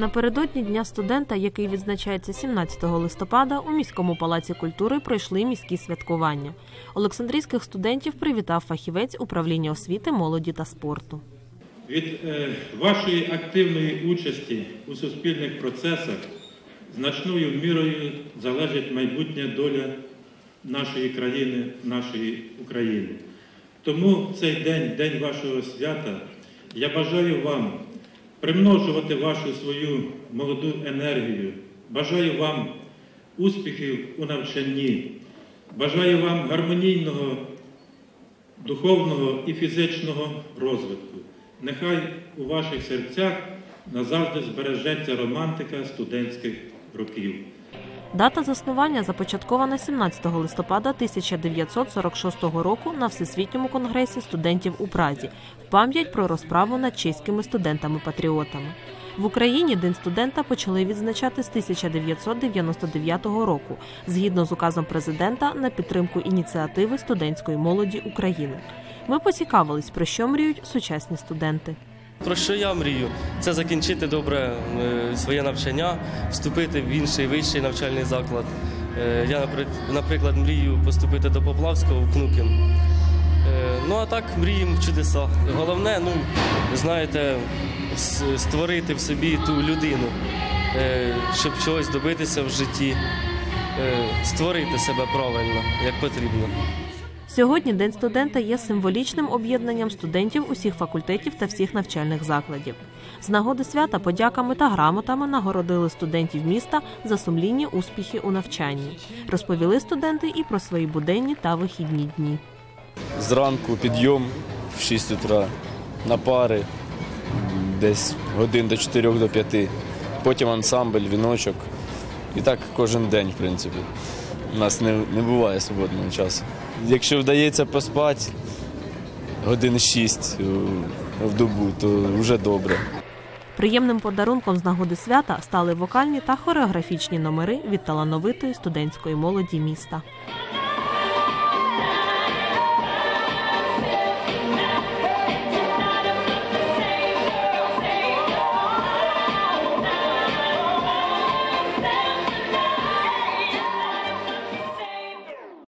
Напередодні Дня студента, який відзначається 17 листопада, у міському палаці культури пройшли міські святкування. Олександрійських студентів привітав фахівець управління освіти, молоді та спорту. Від е, вашої активної участі у суспільних процесах значною мірою залежить майбутня доля нашої країни, нашої України. Тому цей день, день вашого свята, я бажаю вам примножувати вашу свою молоду енергію, бажаю вам успіхів у навчанні, бажаю вам гармонійного духовного і фізичного розвитку. Нехай у ваших серцях назавжди збережеться романтика студентських років. Дата заснування започаткована 17 листопада 1946 року на Всесвітньому конгресі студентів у Празі в пам'ять про розправу над чеськими студентами-патріотами. В Україні День студента почали відзначати з 1999 року згідно з указом президента на підтримку ініціативи студентської молоді України. Ми поцікавились, про що мріють сучасні студенти. Про що я мрію? Це закінчити добре е, своє навчання, вступити в інший вищий навчальний заклад. Е, Я, наприк- наприклад, мрію поступити до Поплавського в Кнукін. Е, Ну а так мріємо в чудеса. Головне, ну знаєте, створити в собі ту людину, щоб чогось добитися в житті, створити себе правильно, як потрібно. Сьогодні День студента є символічним об'єднанням студентів усіх факультетів та всіх навчальних закладів. З нагоди свята подяками та грамотами нагородили студентів міста за сумлінні успіхи у навчанні. Розповіли студенти і про свої буденні та вихідні дні. Зранку підйом в 6 утра на пари, десь годин до 4 до 5. Потім ансамбль, віночок. І так кожен день, в принципі. У нас не, не буває свободного часу. Якщо вдається поспати годин 6 в добу, то вже добре. Приємним подарунком з нагоди свята стали вокальні та хореографічні номери від талановитої студентської молоді міста.